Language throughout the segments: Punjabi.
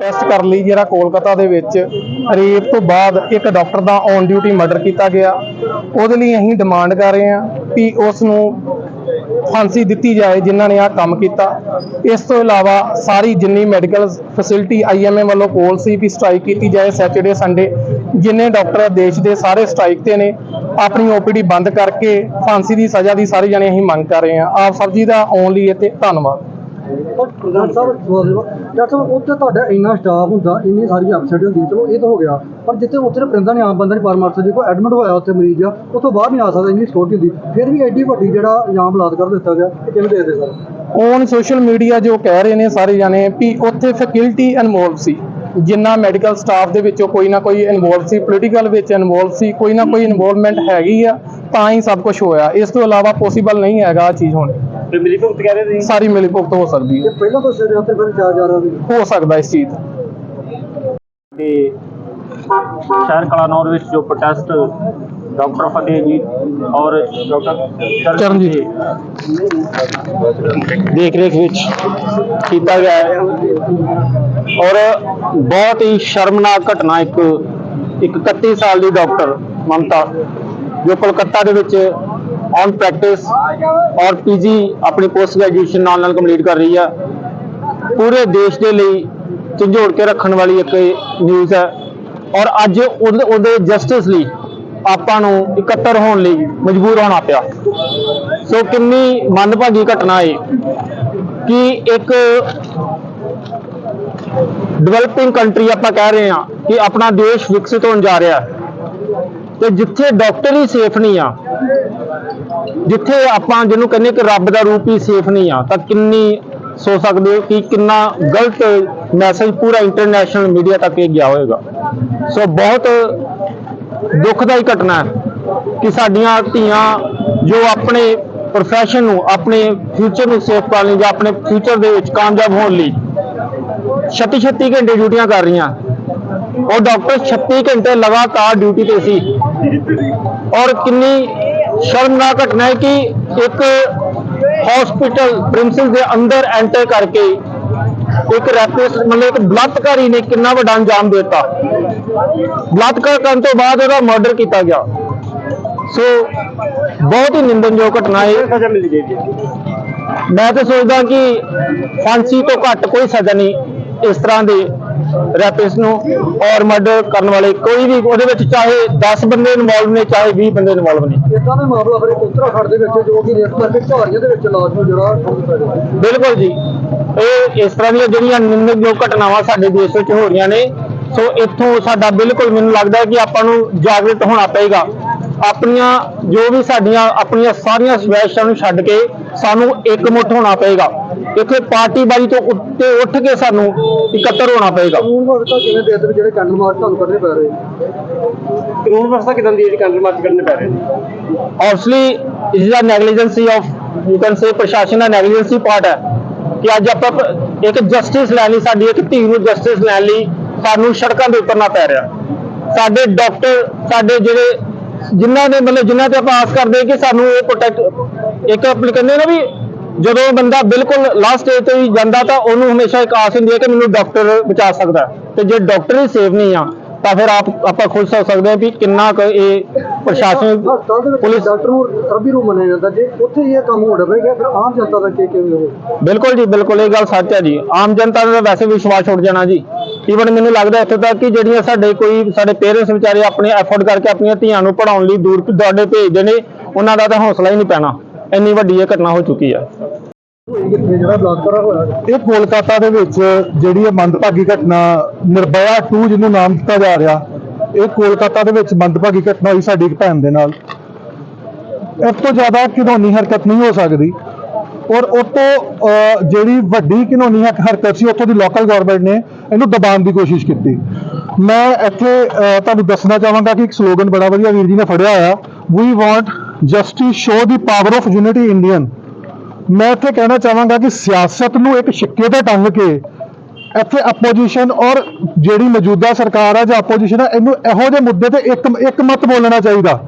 ਟੈਸਟ ਕਰ ਲਈ ਜਿਹੜਾ ਕੋਲਕਾਤਾ ਦੇ ਵਿੱਚ ਰੇਪ ਤੋਂ ਬਾਅਦ ਇੱਕ ਡਾਕਟਰ ਦਾ ਔਨ ਡਿਊਟੀ ਮਰਡਰ ਕੀਤਾ ਗਿਆ। ਉਹਦੇ ਲਈ ਅਸੀਂ ਡਿਮਾਂਡ ਕਰ ਰਹੇ ਹਾਂ ਕਿ ਉਸ ਨੂੰ ਫਾਂਸੀ ਦਿੱਤੀ ਜਾਏ ਜਿਨ੍ਹਾਂ ਨੇ ਆਹ ਕੰਮ ਕੀਤਾ। ਇਸ ਤੋਂ ਇਲਾਵਾ ਸਾਰੀ ਜਿੰਨੀ ਮੈਡੀਕਲ ਫੈਸਿਲਿਟੀ ਆਈਐਮਏ ਵੱਲੋਂ ਕੋਲ ਸੀ ਵੀ ਸਟ੍ਰਾਈਕ ਕੀਤੀ ਜਾਏ ਸੈਚਰਡੇ ਸੰਡੇ ਜਿੰਨੇ ਡਾਕਟਰ ਦੇਸ਼ ਦੇ ਸਾਰੇ ਸਟ੍ਰਾਈਕ ਤੇ ਨੇ, ਆਪਣੀ ਓਪੀਡੀ ਬੰਦ ਕਰਕੇ ਫਾਂਸੀ ਦੀ ਸਜ਼ਾ ਦੀ ਸਾਰੇ ਜਣੇ ਅਸੀਂ ਮੰਗ ਕਰ ਰਹੇ ਹਾਂ। ਆਪ ਸਭ ਜੀ ਦਾ ਆਉਣ ਲਈ ਅਤੇ ਧੰਨਵਾਦ। ਪ੍ਰਧਾਨ ਸਾਹਿਬ ਡਾਕਟਰ ਸਾਹਿਬ, ਉੱਥੇ ਤੁਹਾਡਾ ਇੰਨਾ ਸਟਾਫ ਹੁੰਦਾ, ਇੰਨੀ ਸਾਰੀ ਐਬਸੈਂਟ ਹੁੰਦੀ ਚਲੋ, ਇਹ ਤਾਂ ਹੋ ਗਿਆ। ਪਰ ਜਿੱਥੇ ਉੱਥੇ ਪਰਿੰਦਾ ਨੇ ਆਮ ਬੰਦਾ ਨਹੀਂ ਪਰਮਾਰਥ ਜੀ ਕੋਈ ਐਡਮਿਟ ਹੋਇਆ ਉੱਥੇ ਮਰੀਜ਼ ਆ, ਉੱਥੋਂ ਬਾਹਰ ਨਹੀਂ ਆ ਸਕਦਾ, ਇੰਨੀ ਸਿਕਿਉਰਿਟੀ ਹੁੰਦੀ। ਫਿਰ ਵੀ ਐਡੀ ਵੱਡੀ ਜਿਹੜਾ ਇਲਜ਼ਾਮ ਬਲਾਤਕਾਰ ਦਿੱਤਾ ਗਿਆ, ਇਹ ਕਿਵੇਂ ਦੇਖਦੇ ਸਰ? ਔਨ ਸੋਸ਼ਲ ਮੀਡੀਆ ਜੋ ਕਹਿ ਰਹੇ ਨੇ ਸਾਰੇ ਜਾਣੇ ਵੀ ਉੱਥੇ ਫੈਕਲਟੀ ਇਨਵੋਲਵ ਸੀ। ਜਿੰਨਾ ਮੈਡੀਕਲ ਸਟਾਫ ਦੇ ਵਿੱਚੋਂ ਕੋਈ ਨਾ ਕੋਈ ਇਨਵੋਲਵ ਸੀ ਪੋਲੀਟੀਕਲ ਵਿੱਚ ਇਨਵੋਲਵ ਸੀ, ਕੋਈ ਨਾ ਕੋਈ ਇਨਵੋਲਵਮੈਂਟ ਹੈਗੀ ਆ। ਤਾਂ ਹੀ ਸਭ ਕੁਝ ਹੋਇਆ। ਇਸ ਤੋਂ ਇਲਾਵਾ ਪੋਸੀਬਲ ਨਹੀਂ ਹੈਗਾ ਆ ਚੀਜ਼ ਹੋਣੀ। ਤੇ ਮਿਲੀ ਭੁਗਤ ਕਹਿ ਰਹੇ ਸੀ ਸਾਰੀ ਮਿਲੀ ਭੁਗਤ ਹੋ ਸਕਦੀ ਹੈ। ਪਹਿਲਾਂ ਤੋਂ ਸਿਰ ਉੱਤੇ ਫਿਰ ਜਾ ਜਾ ਰਿਹਾ ਸੀ। ਹੋ ਸਕਦਾ ਇਸ ਚੀਜ਼ ਦਾ। ਕਿ ਸ਼ਹਿਰ ਕਲਾਨੌਰ ਵਿੱਚ ਜੋ ਪ੍ਰੋਟੈਸਟ ਡਾਕਟਰ ਫਤਿਹ ਜੀ ਔਰ ਡਾਕਟਰ ਚਰਨਜੀਤ। ਦੇਖ ਰੇਖ ਵਿੱਚ ਕੀਤਾ ਗਿਆ ਹੈ। ਔਰ ਬਹੁਤ ਹੀ ਸ਼ਰਮਨਾਕ ਘਟਨਾ ਇੱਕ ਇੱਕ 31 ਸਾਲ ਦੀ ਡਾਕਟਰ ਮਮਤਾ ਜੋ ਕੋਲਕਾਤਾ ਦੇ ਵਿੱਚ ਔਨ ਪ੍ਰੈਕਟਿਸ ਔਰ ਪੀਜੀ ਆਪਣੀ ਪੋਸਟ ਗ੍ਰੈਜੂਏਸ਼ਨ ਨਾਲ ਨਾਲ ਕੰਪਲੀਟ ਕਰ ਰਹੀ ਹੈ ਪੂਰੇ ਦੇਸ਼ ਦੇ ਲਈ ਝੰਜੋੜ ਕੇ ਰੱਖਣ ਵਾਲੀ ਇੱਕ ਨਿਊਜ਼ ਹੈ। ਔਰ ਅੱਜ ਉਹਦੇ ਉਹਦੇ ਜਸਟਿਸ ਲਈ ਆਪਾਂ ਨੂੰ ਇਕੱਤਰ ਹੋਣ ਲਈ ਮਜਬੂਰ ਹੋਣਾ ਪਿਆ। ਸੋ ਕਿੰਨੀ ਮੰਦਭਾਗੀ ਘਟਨਾ ਹੈ ਕਿ ਇੱਕ ਡਿਵੈਲਪਿੰਗ ਕੰਟਰੀ ਆਪਾਂ ਕਹਿ ਰਹੇ ਹਾਂ ਕਿ ਆਪਣਾ ਦੇਸ਼ ਵਿਕਸਿਤ ਹੋਣ ਜਾ ਰਿਹਾ ਹੈ। ਤੇ ਜਿੱਥੇ ਡਾਕਟਰ ਹੀ ਸੇਫ ਨਹੀਂ ਆ, ਜਿੱਥੇ ਆਪਾਂ ਜਿਹਨੂੰ ਕਹਿੰਦੇ ਕਿ ਰੱਬ ਦਾ ਰੂਪ ਹੀ ਸੇਫ ਨਹੀਂ ਆ, ਤਾਂ ਕਿੰਨੀ ਸੋਚ ਸਕਦੇ ਹੋ ਕਿ ਕਿੰਨਾ ਗਲਤ ਮੈਸੇਜ ਪੂਰਾ ਇੰਟਰਨੈਸ਼ਨਲ ਮੀਡੀਆ ਤੱਕ ਇਹ ਗਿਆ ਹੋਵੇਗਾ ਸੋ ਬਹੁਤ ਦੁਖਦਾਈ ਘਟਨਾ ਹੈ ਕਿ ਸਾਡੀਆਂ ਧੀਆਂ ਜੋ ਆਪਣੇ ਪ੍ਰੋਫੈਸ਼ਨ ਨੂੰ, ਆਪਣੇ ਫਿਊਚਰ ਨੂੰ ਸੇਫ ਕਰਨ ਲਈ ਜਾਂ ਆਪਣੇ ਫਿਊਚਰ ਦੇ ਵਿੱਚ ਕਾਮਯਾਬ ਹੋਣ ਲਈ 36 36 ਘੰਟੇ ਡਿਊਟੀਆਂ ਕਰ ਰਹੀਆਂ ਉਹ ਡਾਕਟਰ 36 ਘੰਟੇ ਲਗਾਤਾਰ ਡਿਊਟੀ ਤੇ ਸੀ। ਔਰ ਕਿੰਨੀ ਸ਼ਰਮਨਾਕ ਘਟਨਾ ਹੈ ਕਿ ਇੱਕ ਹਸਪੀਟਲ ਪ੍ਰਿੰਸਿਸ ਦੇ ਅੰਦਰ ਐਂਟਰ ਕਰਕੇ ਇੱਕ ਰੈਪਿਸ ਮਤਲਬ ਇੱਕ ਬਲਾਤਕਾਰੀ ਨੇ ਕਿੰਨਾ ਵੱਡਾ ਅੰਜਾਮ ਦਿੱਤਾ। ਬਲਾਤਕਾਰ ਕਰਨ ਤੋਂ ਬਾਅਦ ਉਹਦਾ ਮਰਡਰ ਕੀਤਾ ਗਿਆ। ਸੋ ਬਹੁਤ ਹੀ ਨਿੰਦਨਯੋਗ ਘਟਨਾ ਹੈ। ਮੈਂ ਤਾਂ ਸੋਚਦਾ ਕਿ ਫਾਂਸੀ ਤੋਂ ਘੱਟ ਕੋਈ ਸਜ਼ਾ ਨਹੀਂ ਇਸ ਤਰ੍ਹਾਂ ਦੇ ਰੈਪਿਸ ਨੂੰ ਔਰ ਮਰਡਰ ਕਰਨ ਵਾਲੇ ਕੋਈ ਵੀ ਉਹਦੇ ਵਿੱਚ ਚਾਹੇ 10 ਬੰਦੇ ਇਨਵੋਲਵ ਨੇ ਚਾਹੇ 20 ਬੰਦੇ ਇਨਵੋਲਵ ਨੇ। ਇਦਾਂ ਦਾ ਮਾਮਲਾ ਫਿਰ ਉੱਤਰਾਖੰਡ ਦੇ ਵਿੱਚ ਜੋ ਕਿ ਰੇਪ ਕਰਕੇ ਝਾੜੀਆਂ ਦੇ ਵਿੱਚ ਲਾਸ਼ ਨੂੰ ਜਿਹੜਾ ਠੋਕ ਦਿੱਤਾ ਗਿਆ। ਬਿਲਕੁਲ ਜੀ। ਇਹ ਇਸ ਤਰ੍ਹਾਂ ਦੀਆਂ ਜਿਹੜੀਆਂ ਨਿੰਦਣਯੋਗ ਘਟਨਾਵਾਂ ਸਾਡੇ ਦੇਸ਼ ਵਿੱਚ ਹੋ ਰਹੀਆਂ ਨੇ ਸੋ ਇੱਥੋਂ ਸਾਡਾ ਬਿਲਕੁਲ ਮੈਨੂੰ ਲੱਗਦਾ ਕਿ ਆਪਾਂ ਨੂੰ ਜਾਗਰੂਕ ਹੋਣਾ ਪਏਗਾ। ਆਪਣੀਆਂ ਜੋ ਵੀ ਸਾਡੀਆਂ ਆਪਣੀਆਂ ਸਾਰੀਆਂ ਸਵੈਸ਼ਾਂ ਨੂੰ ਛੱਡ ਕੇ ਸਾਨੂੰ ਇਕਮੁੱਠ ਹੋਣਾ ਪਏਗਾ। ਇੱਥੇ ਪਾਰਟੀਬਾਜ਼ੀ ਤੋਂ ਉੱਤੇ ਉੱਠ ਕੇ ਸਾਨੂੰ ਇਕੱਤਰ ਹੋਣਾ ਪਏਗਾ। ਕਾਨੂੰਨ ਵਿਵਸਥਾ ਕਿਵੇਂ ਵੀ ਜਿਹੜੇ ਕੈਂਡਲ ਮਾਰਚ ਤੁਹਾਨੂੰ ਕਰਨੇ ਪੈ ਰਹੇ? ਕਾਨੂੰਨ ਵਿਵਸਥਾ ਕਿਦਾਂ ਦੀ ਜਿਹੜੀ ਕੰਟਰੀ ਮਾਰਚ ਕਰਨੇ ਪੈ ਰਹੇ ਨੇ? ਆਬਵੀਅਸਲੀ ਇਸ ਦਾ negligency of you can say ਪ੍ਰਸ਼ਾਸਨ ਦਾ ਨੈਗਲੀਜੈਂਸੀ ਪਾਰਟ ਹੈ ਕਿ ਅੱਜ ਆਪਾਂ ਇੱਕ ਜਸਟਿਸ ਲੈਣ ਲਈ ਸਾਡੀ ਇੱਕ ਧੀ ਨੂੰ ਜਸਟਿਸ ਲੈਣ ਲਈ ਸਾਨੂੰ ਸੜਕਾਂ ਦੇ ਉਤਰਨਾ ਪੈ ਰਿਹਾ। ਸਾਡੇ ਡਾਕਟਰ ਸਾਡੇ ਜਿਹੜੇ ਜਿਨ੍ਹਾਂ ਦੇ ਮਤਲਬ ਜਿਨ੍ਹਾਂ ਤੇ ਆਪਾਂ ਆਸ ਕਰਦੇ ਕਿ ਸਾਨੂੰ ਇਹ ਪ੍ਰੋਟੈਕਟ ਇੱਕ ਆਪਣੇ ਕਹਿੰਦੇ ਨਾ ਵੀ ਜਦੋਂ ਬੰਦਾ ਬਿਲਕੁਲ ਲਾਸਟ ਸਟੇਜ ਤੇ ਜਾਂਦਾ ਤਾਂ ਉਹਨੂੰ ਹਮੇਸ਼ਾ ਇੱਕ ਆਸ ਹੁੰਦੀ ਹੈ ਕਿ ਮੈਨੂੰ ਡਾਕਟਰ ਬਚਾ ਸਕਦਾ ਤੇ ਜੇ ਡਾਕਟਰ ਹੀ ਸੇਫ ਨਹੀਂ ਆ, ਤਾਂ ਫਿਰ ਆਪ, ਆਪਾਂ ਖੁਦ ਸੋਚ ਸਕਦੇ ਹਾਂ ਵੀ ਕਿੰਨਾ ਕੁ ਇਹ ਪ੍ਰਸ਼ਾਸਨ ਪੁਲਿਸ ਡਾਕਟਰ ਨੂੰ ਰੱਬੀ ਨੂੰ ਮੰਨਿਆ ਜਾਂਦਾ। ਜੇ ਉੱਥੇ ਇਹ ਕੰਮ ਹੋ ਡਵੇਗਾ ਫਿਰ ਆਮ ਜਨਤਾ ਦਾ ਕੀ ਕਿਵੇਂ ਹੋਵੇ ਬਿਲਕੁਲ ਜੀ ਬਿਲਕੁਲ ਇਹ ਗੱਲ ਸੱਚ ਹੈ ਜੀ। ਆਮ ਜਨਤਾ ਦਾ ਵੈਸੇ ਵਿਸ਼ਵਾਸ ਉੱਡ ਜਾਣਾ ਜੀ। ਈਵਨ ਮੈਨੂੰ ਲੱਗਦਾ ਇੱਥੇ ਤੱਕ ਕਿ ਜਿਹੜੀਆਂ ਸਾਡੇ ਕੋਈ ਸਾਡੇ ਪੇਰੈਂਟਸ ਵਿਚਾਰੇ ਆਪਣੇ ਐਫਰਟ ਕਰਕੇ ਆਪਣੀਆਂ ਧੀਆਂ ਨੂੰ ਪੜਾਉਣ ਲਈ ਦੂਰ ਦਰਾਡੇ ਭੇਜਦੇ ਨੇ ਉਹਨਾਂ ਦਾ ਤਾਂ ਹੌਸਲਾ ਹੀ ਨਹੀਂ ਪੈਣਾ। ਇੰਨੀ ਵੱਡੀ ਇਹ ਘਟਨਾ ਹੋ ਚੁੱਕੀ ਹੋਇਆ ਇਹ ਕੋਲਕਾਤਾ ਦੇ ਵਿੱਚ ਜਿਹੜੀ ਇਹ ਮੰਦਭਾਗੀ ਘਟਨਾ ਨਿਰਭਇਆ 2 ਜਿਹਨੂੰ ਨਾਮ ਦਿੱਤਾ ਜਾ ਰਿਹਾ ਇਹ ਕੋਲਕਾਤਾ ਦੇ ਵਿੱਚ ਮੰਦਭਾਗੀ ਘਟਨਾ ਹੋਈ ਸਾਡੀ ਇੱਕ ਭੈਣ ਦੇ ਨਾਲ। ਇਸ ਤੋਂ ਜ਼ਿਆਦਾ ਘਿਨੌਣੀ ਹਰਕਤ ਨਹੀਂ ਹੋ ਸਕਦੀ। ਔਰ ਉਹ ਤੋਂ ਜਿਹੜੀ ਵੱਡੀ ਘਿਨੌਣੀ ਹਰਕਤ ਸੀ ਉੱਥੋਂ ਦੀ ਲੋਕਲ ਗਵਰਨਮੈਂਟ ਨੇ ਇਹਨੂੰ ਦਬਾਉਣ ਦੀ ਕੋਸ਼ਿਸ਼ ਕੀਤੀ। ਮੈਂ ਇੱਥੇ ਅਹ, ਤੁਹਾਨੂੰ ਦੱਸਣਾ ਚਾਹਾਂਗਾ ਕਿ ਇੱਕ ਸਲੋਗਨ ਬੜਾ ਵਧੀਆ ਵੀਰ ਜੀ ਨੇ ਫੜਿਆ ਹੋਇਆ। We want justice show the power of unity Indian ਮੈਂ ਇੱਥੇ ਕਹਿਣਾ ਚਾਹਾਂਗਾ ਕਿ ਸਿਆਸਤ ਨੂੰ ਇੱਕ ਸਿੱਕੇ ਤੇ ਟੰਗ ਕੇ ਇੱਥੇ ਆਪੋਜੀਸ਼ਨ ਔਰ ਜਿਹੜੀ ਮੌਜੂਦਾ ਸਰਕਾਰ ਹੈ ਜਾਂ ਆਪੋਜੀਸ਼ਨ ਹੈ ਇਹਨੂੰ ਇਹੋ ਜਿਹੇ ਮੁੱਦੇ ਤੇ ਇੱਕ ਇੱਕ ਮਤ ਬੋਲਣਾ ਚਾਹੀਦਾ।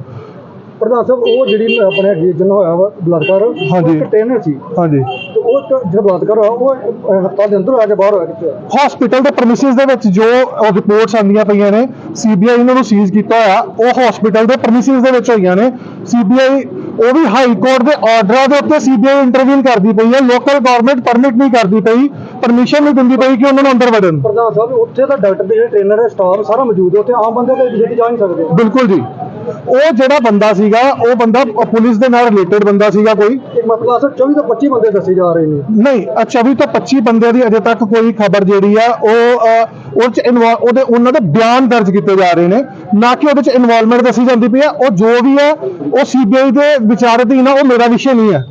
ਪ੍ਰਧਾਨ ਸਾਹਿਬ ਉਹ ਜਿਹੜੀ ਆਪਣੇ ਜਿਹਨਾਂ ਹੋਇਆ ਵਾ ਬਲਾਤਕਾਰ ਹਾਂਜੀ। ਟ੍ਰੇਨਰ ਸੀ। ਹਾਂਜੀ। ਤੇ ਉਹ ਇੱਕ ਜਿਹੜਾ ਬਲਾਤਕਾਰ ਹੋਇਆ ਉਹ ਹਸਪਤਾਲ ਦੇ ਅੰਦਰ ਹੋਇਆ ਕਿ ਬਾਹਰ ਹੋਇਆ ਕਿੱਥੇ? ਹਸਪੀਟਲ ਦੇ ਪ੍ਰੈਮਿਸਿਸ ਦੇ ਵਿੱਚ ਜੋ ਰਿਪੋਰਟਸ ਆਉਂਦੀਆਂ ਪਈਆਂ ਨੇ ਸੀਬੀਆਈ ਇਹਨਾਂ ਨੂੰ ਸੀਜ਼ ਕੀਤਾ ਹੋਇਆ ਉਹ ਹਸਪੀਟਲ ਦੇ ਪ੍ਰੈਮਿਸਿਸ ਦੇ ਵਿੱਚ ਹੋਈਆਂ ਨੇ। ਸੀਬੀਆਈ ਉਹ ਵੀ ਹਾਈ ਕੋਰਟ ਦੇ ਆਰਡਰਾਂ ਦੇ ਉੱਤੇ ਸੀਬੀਆਈ ਇੰਟਰਵਿਊ ਕਰਦੀ ਪਈ ਹੈ ਲੋਕਲ ਗਵਰਨਮੈਂਟ ਪਰਮਿਟ ਨਹੀਂ ਕਰਦੀ ਪਈ। ਪਰਮਿਸ਼ਨ ਨਹੀਂ ਦਿੰਦੀ ਪਈ ਕਿ ਉਹਨਾਂ ਨੂੰ ਅੰਦਰ ਵੜਨ। ਪ੍ਰਧਾਨ ਸਾਹਿਬ ਉੱਥੇ ਤਾਂ ਡਾਕਟਰ ਦੇ ਜਿਹੜੇ ਟ੍ਰੇਨਰ ਹੈ ਸਟਾਫ ਸਾਰਾ ਮੌਜੂਦ ਹੈ ਉੱਥੇ ਆਮ ਬੰਦੇ ਤਾਂ ਵਿਜ਼ਿਟ ਜਾ ਨਹੀਂ ਸਕਦੇ। ਬਿਲਕੁਲ ਜੀ। ਉਹ ਜਿਹੜਾ ਬੰਦਾ ਸੀਗਾ ਉਹ ਬੰਦਾ ਪੁਲਿਸ ਦੇ ਨਾਲ ਰਿਲੇਟਡ ਬੰਦਾ ਸੀਗਾ ਕੋਈ। ਇੱਕ ਮਸਲਾ ਸਰ 24 ਤੋਂ 25 ਬੰਦੇ ਦੱਸੇ ਜਾ ਰਹੇ ਨੇ। ਨਹੀਂ ਅ 24 ਤੋਂ 25 ਬੰਦਿਆਂ ਦੀ ਅਜੇ ਤੱਕ ਕੋਈ ਖਬਰ ਜਿਹੜੀ ਆ ਉਹ ਅ, ਉਹ ਚ ਇਨਵੋਲ ਉਹਦੇ ਉਹਨਾਂ ਦੇ ਬਿਆਨ ਦਰਜ ਕੀਤੇ ਜਾ ਰਹੇ ਨੇ। ਨਾ ਕਿ ਉਹਦੇ ਚ ਇਨਵੋਲਵਮੈਂਟ ਦੱਸੀ ਜਾਂਦੀ ਪਈ ਆ। ਉਹ ਜੋ ਵੀ ਆ ਉਹ ਸੀਬੀਆਈ ਦੇ ਵਿਚਾਰ ਅਧੀਨ ਆ ਉਹ ਮੇਰਾ ਵਿਸ਼ੇ ਨਹੀਂ ਹੈ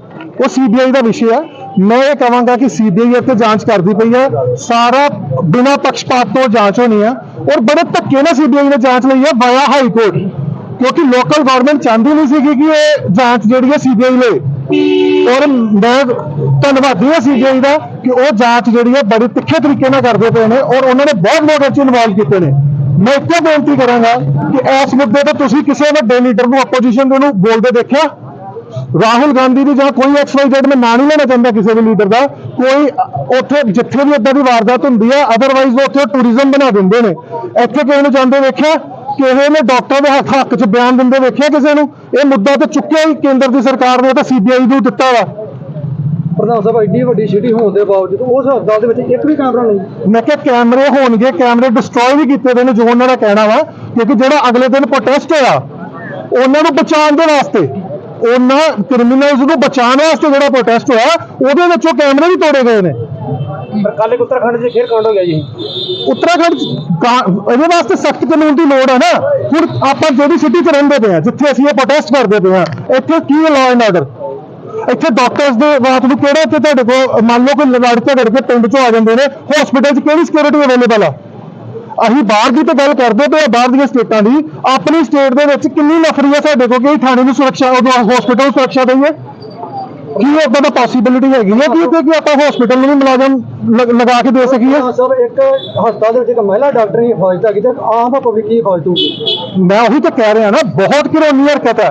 ਉਹ ਸੀਬੀਆਈ ਦਾ ਵਿਸ਼ੇ ਆ। ਮੈਂ ਇਹ ਕਹਾਂਗਾ ਕਿ ਸੀਬੀਆਈ ਇੱਥੇ ਜਾਂਚ ਕਰਦੀ ਪਈ ਹੈ ਸਾਰਾ ਬਿਨਾਂ ਪੱਖਪਾਤ ਤੋਂ ਜਾਂਚ ਹੋਣੀ ਹੈ ਔਰ ਬੜੇ ਧੱਕੇ ਨਾਲ ਸੀਬੀਆਈ ਨੇ ਜਾਂਚ ਲਈ ਹੈ ਵਾਇਆ ਹਾਈ ਕੋਰਟ ਕਿਉਂਕਿ ਲੋਕਲ ਗਵਰਨਮੈਂਟ ਚਾਹੁੰਦੀ ਨਹੀਂ ਸੀਗੀ ਕਿ ਇਹ ਜਾਂਚ ਜਿਹੜੀ ਹੈ ਸੀਬੀਆਈ ਲੇ ਔਰ ਮੈਂ ਧੰਨਵਾਦੀ ਹਾਂ ਸੀਬੀਆਈ ਦਾ ਕਿ ਉਹ ਜਾਂਚ ਜਿਹੜੀ ਹੈ ਬੜੇ ਤਿੱਖੇ ਤਰੀਕੇ ਨਾਲ ਕਰਦੇ ਪਏ ਨੇ ਔਰ ਉਹਨਾਂ ਨੇ ਬਹੁਤ ਲੋਕ ਇਹ 'ਚ ਇਨਵੋਲਵ ਕੀਤੇ ਨੇ। ਮੈਂ ਇੱਕੋ ਬੇਨਤੀ ਕਰਾਂਗਾ ਕਿ ਇਸ ਮੁੱਦੇ ਤੇ ਤੁਸੀਂ ਕਿਸੇ ਵੱਡੇ ਲੀਡਰ ਨੂੰ ਆਪੋਜੀਸ਼ਨ ਦੇ ਨੂੰ ਬੋਲਦੇ ਦੇਖਿਆ। ਰਾਹੁਲ ਗਾਂਧੀ ਦੀ ਜਾਂ ਕੋਈ ਐਕਸ ਵਾਈ ਜ਼ੈਡ ਮੈਂ ਨਾਂ ਨਹੀਂ ਲੈਣਾ ਚਾਹੁੰਦਾ ਕਿਸੇ ਵੀ ਲੀਡਰ ਦਾ ਕੋਈ ਉੱਥੇ ਜਿੱਥੇ ਵੀ ਇਦਾਂ ਦੀ ਵਾਰਦਾਤ ਹੁੰਦੀ ਹੈ ਅਦਰਵਾਈਜ਼ ਉਹ ਉੱਥੇ ਟੂਰਿਜ਼ਮ ਬਣਾ ਦਿੰਦੇ ਨੇ। ਇੱਥੇ ਕਿਸੇ ਨੂੰ ਜਾਂਦੇ ਵੇਖਿਆ ਕਿਸੇ ਨੇ ਡਾਕਟਰ ਦੇ ਹੱਥ ਹੱਕ 'ਚ ਬਿਆਨ ਦਿੰਦੇ ਵੇਖਿਆ ਕਿਸੇ ਨੂੰ? ਇਹ ਮੁੱਦਾ ਤਾਂ ਚੁੱਕਿਆ ਹੀ ਕੇਂਦਰ ਦੀ ਸਰਕਾਰ ਨੇ ਤਾਂ ਸੀਬੀਆਈ ਨੂੰ ਦਿੱਤਾ ਵਾ। ਪ੍ਰਧਾਨ ਸਾਹਿਬ ਐਡੀ ਵੱਡੀ ਸਿਟੀ ਹੋਣ ਦੇ ਬਾਵਜੂਦ ਉਸ ਹਸਪਤਾਲ ਦੇ ਵਿੱਚ ਇੱਕ ਵੀ ਕੈਮਰਾ ਨਹੀਂ। ਮੈਂ ਕਿਹਾ ਕੈਮਰੇ ਹੋਣਗੇ ਕੈਮਰੇ ਡਿਸਟਰੋਏ ਵੀ ਕੀਤੇ ਗਏ ਨੇ ਜੋ ਉਹਨਾਂ ਦਾ ਕਹਿਣਾ ਵਾ ਕਿਉਂਕਿ ਜਿਹੜਾ ਅਗਲੇ ਦਿਨ ਪ੍ਰੋਟੈਸਟ ਹੋਇਆ ਉਹਨਾਂ ਨੂੰ ਬਚਾਉਣ ਦੇ ਵਾਸਤੇ ਉਹਨਾਂ ਕ੍ਰਿਮੀਨਲਸ ਨੂੰ ਬਚਾਉਣ ਵਾਸਤੇ ਜਿਹੜਾ ਪ੍ਰੋਟੈਸਟ ਹੋਇਆ ਉਹਦੇ ਵਿੱਚੋਂ ਕੈਮਰੇ ਵੀ ਤੋੜੇ ਗਏ ਨੇ। ਪਰ ਕੱਲ ਉੱਤਰਾਖੰਡ 'ਚ ਫੇਰ ਕਾਂਡ ਹੋ ਗਿਆ ਜੀ। ਉੱਤਰਾਖੰਡ 'ਚ ਕਾ- ਇਹਦੇ ਵਾਸਤੇ ਸਖਤ ਕਾਨੂੰਨ ਦੀ ਲੋੜ ਹੈ ਨਾ। ਹੁਣ ਆਪਾਂ ਜਿਹੜੀ ਸਿਟੀ 'ਚ ਰਹਿੰਦੇ ਪਏ ਆ ਜਿੱਥੇ ਅਸੀਂ ਇਹ ਪ੍ਰੋਟੈਸਟ ਕਰਦੇ ਪਏ ਆ ਇੱਥੇ ਕੀ ਲਾਅ ਐਂਡ ਆਰਡਰ ਇੱਥੇ ਡਾਕਟਰਸ ਦੇ ਰਾਤ ਨੂੰ ਕਿਹੜੇ ਇੱਥੇ ਤੁਹਾਡੇ ਕੋਲ ਮੰਨ ਲਓ ਕੋਈ ਲੜ ਝਗੜ ਕੇ ਪਿੰਡ 'ਚੋਂ ਆ ਜਾਂਦੇ ਨੇ ਹਸਪੀਟਲ 'ਚ ਕਿਹੜੀ ਸਿਕਿਉਰਿਟੀ ਅਵੇਲੇਬਲ ਆ? ਅਸੀਂ ਬਾਹਰ ਦੀ ਤਾਂ ਗੱਲ ਕਰਦੇ ਪਏ ਆ ਬਾਹਰ ਦੀਆਂ ਸਟੇਟਾਂ ਦੀ। ਆਪਣੀ ਸਟੇਟ ਦੇ ਵਿੱਚ ਕਿੰਨੀ ਨਫਰੀ ਆ ਸਾਡੇ ਕੋਲ ਕਿ ਥਾਣੇ ਨੂੰ ਸੁਰੱਖਿਆ ਉਦੋਂ ਹਸਪੀਟਲ ਨੂੰ ਸੁਰੱਖਿਆ ਦਈਏ? ਕੀ ਏਦਾਂ ਦਾ ਪੋਸੀਬਿਲਿਟੀ ਹੈਗੀ ਹੈ ਕਿ ਕਿ ਆਪਾਂ ਹਸਪੀਟਲ ਨੂੰ ਵੀ ਮੁਲਾਜ਼ਮ ਲਗਾ ਕੇ ਦੇ ਸਕੀਏ? ਪ੍ਰਧਾਨ ਸਾਹਿਬ ਇੱਕ ਹਸਪਤਾਲ ਦੇ ਵਿੱਚ ਇੱਕ ਮਹਿਲਾ ਡਾਕਟਰ ਹੀ ਹਿਫਾਜ਼ਤ ਹੈਗੀ ਤੇ ਇੱਕ ਆਮ ਪਬਲਿਕ ਕੀ ਹਿਫਾਜ਼ਤ ਹੋਊਗੀ? ਮੈਂ ਉਹੀ ਤਾਂ ਕਹਿ ਰਿਹਾ ਨਾ ਬਹੁਤ ਘਿਰੋਨੀ ਹਰਕਤ ਹੈ